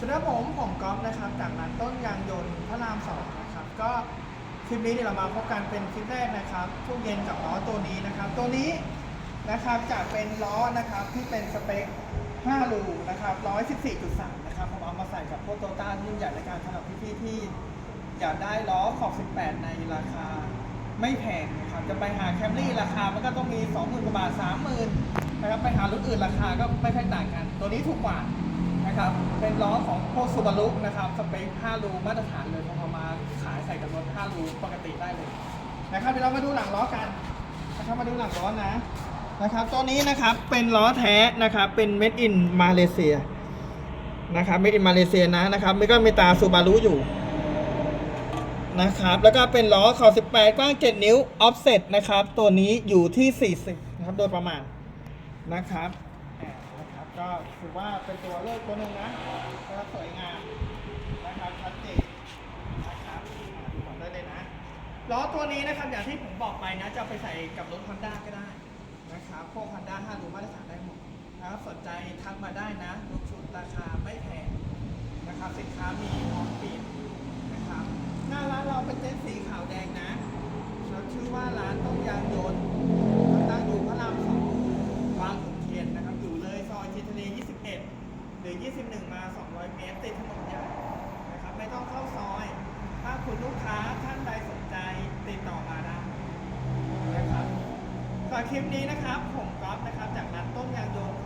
สวัสดีครับผมผมก๊อฟนะครับจากร้านต้นยางยนต์พระรามสองนะครับก็คลิปนี้เนี่ยเรามาพบกันเป็นคลิปแรกนะครับช่วเย็นกับล้อตัวนี้นะครับ ตัวนี้นะครับจะเป็นล้อนะครับที่เป็นสเปค 5 รูนะครับ114.3 นะครับผมเอามาใส่กับพวกโตต้ารุ่นใหญ่ในการสำหรับพี่ๆที่อยากได้ล้อขอบ 18 ในราคาไม่แพงนะครับจะไปหาแคมรี่ราคามันก็ต้องมี 20,000กว่าบาท30,000นะครับไปหารถอื่นราคาก็ไม่ค่อยต่างกัน ตัวนี้ถูกกว่า นะครับ เป็นล้อของพวกซูบารุนะครับสเปค 5 รูมาตรฐานเลยพอเอามาขายใส่กับรถ 5 รูปกติได้เลยนะครับเดี๋ยวเรามาดูหลังล้อกันนะครับมาดูหลังล้อนะนะครับตัวนี้นะครับเป็นล้อแท้นะครับเป็น made in มาเลเซียนะครับ made in มาเลเซียนะนะครับไม่ก็มีตาซูบารุอยู่นะครับแล้วก็เป็นล้อขอบ18 กว้าง 7 นิ้ว offset นะครับตัวนี้อยู่ที่ 40นะครับโดยประมาณนะครับ ก็ถือว่าเป็นตัวเลือกตัวหนึ่งนะนะครับสวยงามนะครับชัดเจนนะครับอ่าดูก่อนได้เลยนะล้อตัวนี้นะครับอย่างที่ผมบอกไปนะจะไปใส่กับรถฮอนด้าก็ได้นะครับพวก Honda 5รูมาตรฐานได้หมดนะครับสนใจทักมาได้นะลูกชุดราคาไม่แพง นะครับสินค้ามีพร้อมเปลี่ยนนะครับ หน้าร้านเราเป็นเต็นท์สีขาวแดงนะเราชื่อว่าร้านต้มยางยนต์ตั้งอยู่พระรามสองบางขุนเทียนนะครับ อยู่เลยซอยชิทะเล 21 หรือ 21 มา 200 เมตรติดถนนใหญ่นะครับไม่ต้องเข้าซอย ถ้าคุณลูกค้าท่านใดสนใจติดต่อมาได้นะครับสำหรับคลิปนี้นะครับ ผมก๊อฟนะครับ จากร้นต้นยางยนต์